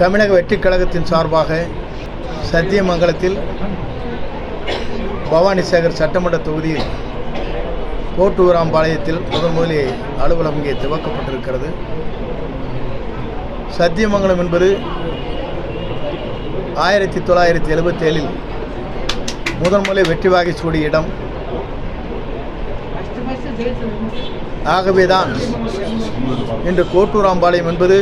தமிழக வெற்றிக் கழகத்தின் சார்பாக சத்தியமங்கலத்தில் பவானி சேகர் சட்டமன்ற தொகுதியில் கோட்டூராம்பாளையத்தில் முதன் முதலில் அலுவலகம் இங்கே துவக்கப்பட்டிருக்கிறது. சத்தியமங்கலம் என்பது ஆயிரத்தி தொள்ளாயிரத்தி எழுபத்தேழில் முதன் முதலில் வெற்றி வாகை சூடிய இடம். ஆகவேதான் இன்று கோட்டூராம்பாளையம் என்பது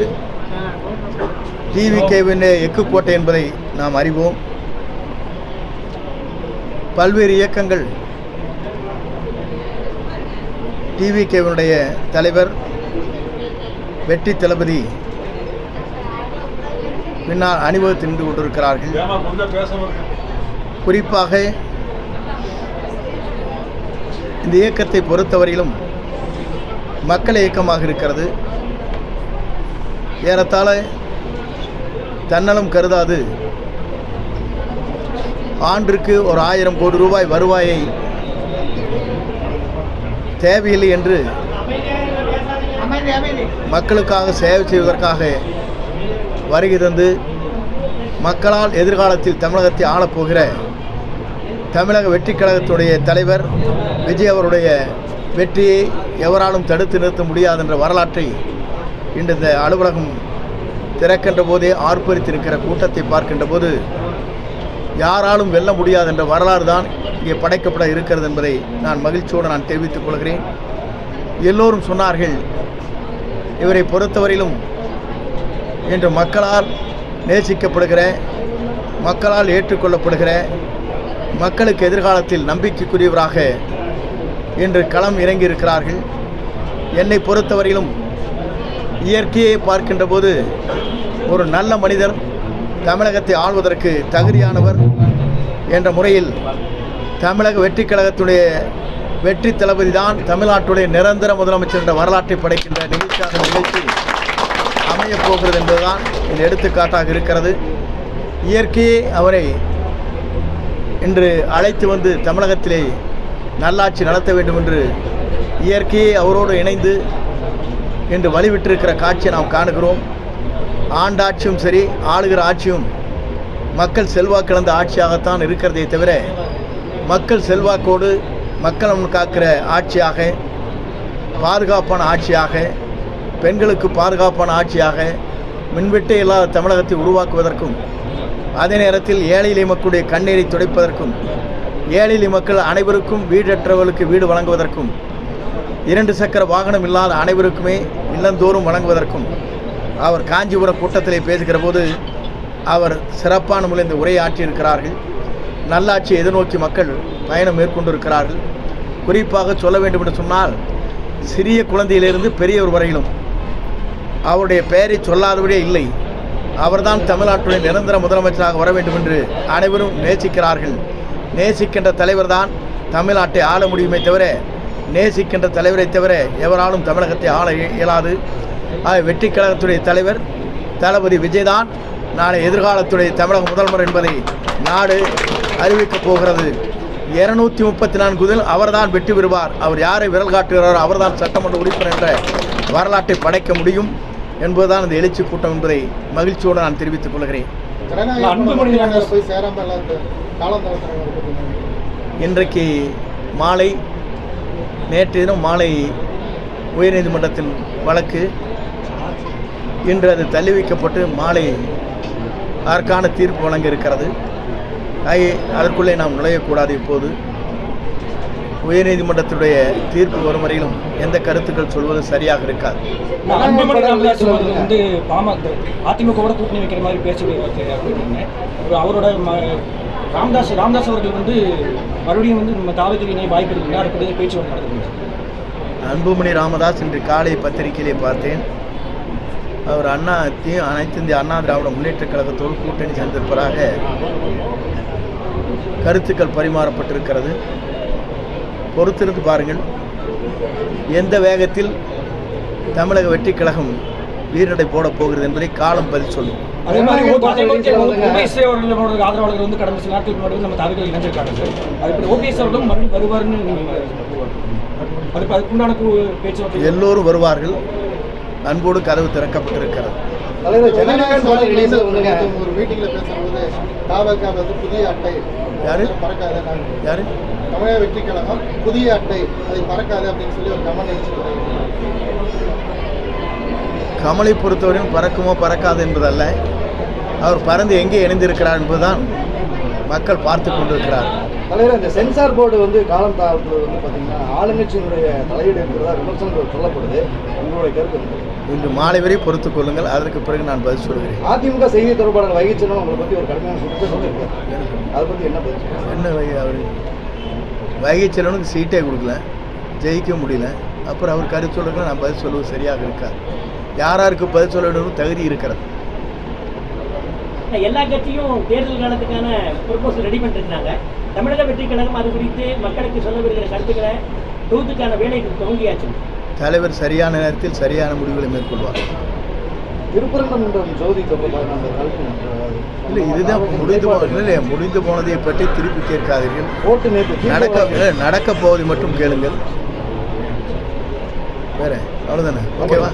டிவிகேவின் எக்கு கோட்டை என்பதை நாம் அறிவோம். பல்வேறு இயக்கங்கள் டிவிகேவினுடைய தலைவர் வெற்றி தளபதி பின்னால் அணிவகுத்து நின்று கொண்டிருக்கிறார்கள். குறிப்பாக இந்த இயக்கத்தை பொறுத்தவரையிலும் மக்கள் இயக்கமாக இருக்கிறது. ஏறத்தாழ தன்னலம் கருதாது. ஆண்டிற்கு ஒரு ஆயிரம் கோடி ரூபாய் வருவாயை தேவையில்லை என்று மக்களுக்காக சேவை செய்வதற்காக வருகை தந்து மக்களால் எதிர்காலத்தில் தமிழகத்தை ஆளப்போகிற தமிழக வெற்றி கழகத்துடைய தலைவர் விஜய் அவருடைய வெற்றியை எவராலும் தடுத்து நிறுத்த முடியாது என்ற வரலாற்றை இன்று இந்த அலுவலகம் திறக்கின்ற போதே ஆர்ப்பரித்திருக்கிற கூட்டத்தை பார்க்கின்ற போது யாராலும் வெல்ல முடியாது என்ற வரலாறு தான் இங்கே படைக்கப்பட இருக்கிறது என்பதை நான் மகிழ்ச்சியோடு நான் தெரிவித்துக் கொள்கிறேன். எல்லோரும் சொன்னார்கள் இவரை பொறுத்தவரையிலும் இன்று மக்களால் நேசிக்கப்படுகிற மக்களால் ஏற்றுக்கொள்ளப்படுகிற மக்களுக்கு எதிர்காலத்தில் நம்பிக்கைக்குரியவராக இன்று களம் இறங்கியிருக்கிறார்கள். என்னை பொறுத்தவரையிலும் இயற்கையை பார்க்கின்ற போது ஒரு நல்ல மனிதர் தமிழகத்தை ஆள்வதற்கு தகுதியானவர் என்ற முறையில் தமிழக வெற்றிக் கழகத்துடைய வெற்றி தளபதி தான் தமிழ்நாட்டுடைய நிரந்தர முதலமைச்சர் என்ற வரலாற்றை படைக்கின்ற நிகழ்ச்சியாக நிகழ்ச்சி அமையப் போகிறது என்பதுதான் இந்த எடுத்துக்காட்டாக இருக்கிறது. இயற்கையே அவரை இன்று அழைத்து வந்து தமிழகத்திலே நல்லாட்சி நடத்த வேண்டும் என்று இயற்கையை அவரோடு இணைந்து என்று வழிவிட்டிருக்கிற காட்சியை நாம் காணுகிறோம். ஆண்டாட்சியும் சரி ஆளுகிற ஆட்சியும் மக்கள் செல்வாக்கிழந்த ஆட்சியாகத்தான் இருக்கிறதே தவிர மக்கள் செல்வாக்கோடு மக்கள் காக்கிற ஆட்சியாக பாதுகாப்பான ஆட்சியாக பெண்களுக்கு பாதுகாப்பான ஆட்சியாக மின்வெட்டே இல்லாத தமிழகத்தை உருவாக்குவதற்கும் அதே நேரத்தில் ஏழை எளிய மக்களுடைய கண்ணீரை துடைப்பதற்கும் ஏழை மக்கள் அனைவருக்கும் வீடற்றவர்களுக்கு வீடு வழங்குவதற்கும் இரண்டு சக்கர வாகனம் இல்லாத அனைவருக்குமே இல்லந்தோறும் வழங்குவதற்கும் அவர் காஞ்சிபுரம் கூட்டத்திலே பேசுகிற போது அவர் சிறப்பான முறையில் இந்த உரையாற்றியிருக்கிறார்கள் நல்லாட்சி நல்லாட்சியை எதிர்நோக்கி மக்கள் பயணம் மேற்கொண்டிருக்கிறார்கள். குறிப்பாக சொல்ல வேண்டும் என்று சொன்னால் சிறிய குழந்தையிலிருந்து பெரியவர் வரையிலும் அவருடைய பெயரை சொல்லாதபடியே இல்லை. அவர்தான் தமிழ்நாட்டுடைய நிரந்தர முதலமைச்சராக வர வேண்டும் என்று அனைவரும் நேசிக்கிறார்கள். நேசிக்கின்ற தலைவர்தான் தமிழ்நாட்டை ஆள முடியுமே தவிர நேசிக்கின்ற தலைவரை தவிர எவராலும் தமிழகத்தை ஆள இய- இயலாது. ஆக வெற்றி கழகத்துடைய தலைவர் தளபதி விஜய்தான். நாளை எதிர்காலத்துடைய தமிழக முதல்வர் என்பதை நாடு அறிவிக்கப் போகிறது. இருநூத்தி முப்பத்தி நான்குதில் அவர்தான் வெற்றி பெறுவார். அவர் யாரை விரல் காட்டுகிறாரோ அவர்தான் சட்டமன்ற உறுப்பினர் என்ற வரலாற்றை படைக்க முடியும் என்பதுதான் இந்த எழுச்சி கூட்டம் என்பதை மகிழ்ச்சியோடு நான் தெரிவித்துக் கொள்கிறேன். இன்றைக்கு மாலை நேற்று தினம் மாலை உயர்நீதிமன்றத்தின் வழக்கு. இன்று அது தள்ளி வைக்கப்பட்டு மாலை அதற்கான தீர்ப்பு வழங்க இருக்கிறது அதற்குள்ளே நாம் நுழையக்கூடாது இப்போது. உயர்நீதிமன்றத்துடைய தீர்ப்பு வரும் வரையிலும் எந்த கருத்துக்கள் சொல்வது சரியாக இருக்காது. நான் வந்து பாமக கூட்டணி வைக்கிற மாதிரி பேச்சு அவரோட ராமதாஸ் ராமதாஸ் அவர்கள் வந்து மறுபடியும் வந்து நம்ம தாவத்தில் இணைய வாய்ப்பு இருக்குன்னா அதுக்கு பேச்சு வந்து அன்புமணி ராமதாஸ் இன்று காலை பத்திரிகையிலே பார்த்தேன். அவர் அண்ணா தி அனைத்து இந்திய அண்ணா திராவிட முன்னேற்றக் கழகத்தோடு கூட்டணி சேர்ந்திருப்பதாக கருத்துக்கள் பரிமாறப்பட்டிருக்கிறது. பொறுத்திருந்து பாருங்கள். எந்த வேகத்தில் தமிழக வெற்றி கழகம் வீரடை போடப் போகிறது என்பதை காலம் பதில் சொல்லும். அதே மாதிரி ஓபிஎஸ் அவர்களோட ஆதரவாளர்கள் வந்து கடந்த சில நாட்களுக்கு முன்னாடி நம்ம தாவத்தில் இணைஞ்சிருக்காங்க சார். அது இப்படி ஓபிஎஸ் அவர்களும் மறுபடியும் வருவார்னு அதுக்கு அதுக்குண்டான பேச்சுவார்த்தை. எல்லோரும் வருவார்கள். அன்போடு கதவு திறக்கப்பட்டிருக்கிறது. ஒரு மீட்டிங்ல பேசும்போது தாவல்கா வந்து புதிய அட்டை யாரு? பறக்காத யாரு? தமிழக வெற்றி கழகம் புதிய அட்டை அதை பறக்காது அப்படின்னு சொல்லி ஒரு கமெண்ட் கமலை பொறுத்தவரையும் பறக்குமோ பறக்காது என்பதல்ல. அவர் பறந்து எங்கே இணைந்திருக்கிறார் என்பதுதான் மக்கள் பார்த்து கொண்டிருக்கிறார் தலைவர் இந்த சென்சார் போர்டு வந்து காலம் தாழ்த்துறது வந்து பார்த்தீங்கன்னா ஆளுங்கட்சியினுடைய தலையீடு இருக்கிறதா விமர்சனங்கள் சொல்லப்படுது. உங்களுடைய கருத்து? இன்று மாலை வரை பொறுத்துக் கொள்ளுங்கள். அதற்கு பிறகு நான் பதில் சொல்கிறேன். அதிமுக செய்தி தொடர்பாளர் வைகிச்சனும் உங்களை பற்றி ஒரு கடுமையான சுற்று சொல்லியிருக்காரு. அதை பற்றி என்ன பதில்? என்ன வை அவர்? வைகை செல்வனுக்கு சீட்டே கொடுக்கல. ஜெயிக்க முடியல. அப்புறம் அவர் கருத்து சொல்றதுக்கு நான் பதில் சொல்லுவது சரியாக இருக்காது. யார் யாருக்கு பதில் சொல்ல வேண்டும் தகுதி இருக்கிறது. எல்லா கட்சியும் தேர்தல் காலத்துக்கான ப்ரொபோசல் ரெடி பண்ணிருந்தாங்க தமிழக வெற்றி கழகம் அது குறித்து மக்களுக்கு சொல்ல வருகிற கருத்துக்களை தொகுத்துக்கான வேலை துவங்கியாச்சு. தலைவர் சரியான நேரத்தில் சரியான முடிவுகளை மேற்கொள்வார். திருப்பரங்குன்றம் ஜோதி இல்லை இதுதான் முடிந்து இல்லை முடிந்து போனதை பற்றி திருப்பி கேட்காதீர்கள். கோர்ட்டு நேற்று நடக்க நடக்க போவதை மட்டும் கேளுங்கள். வேற அவ்வளோதானே ஓகேவா?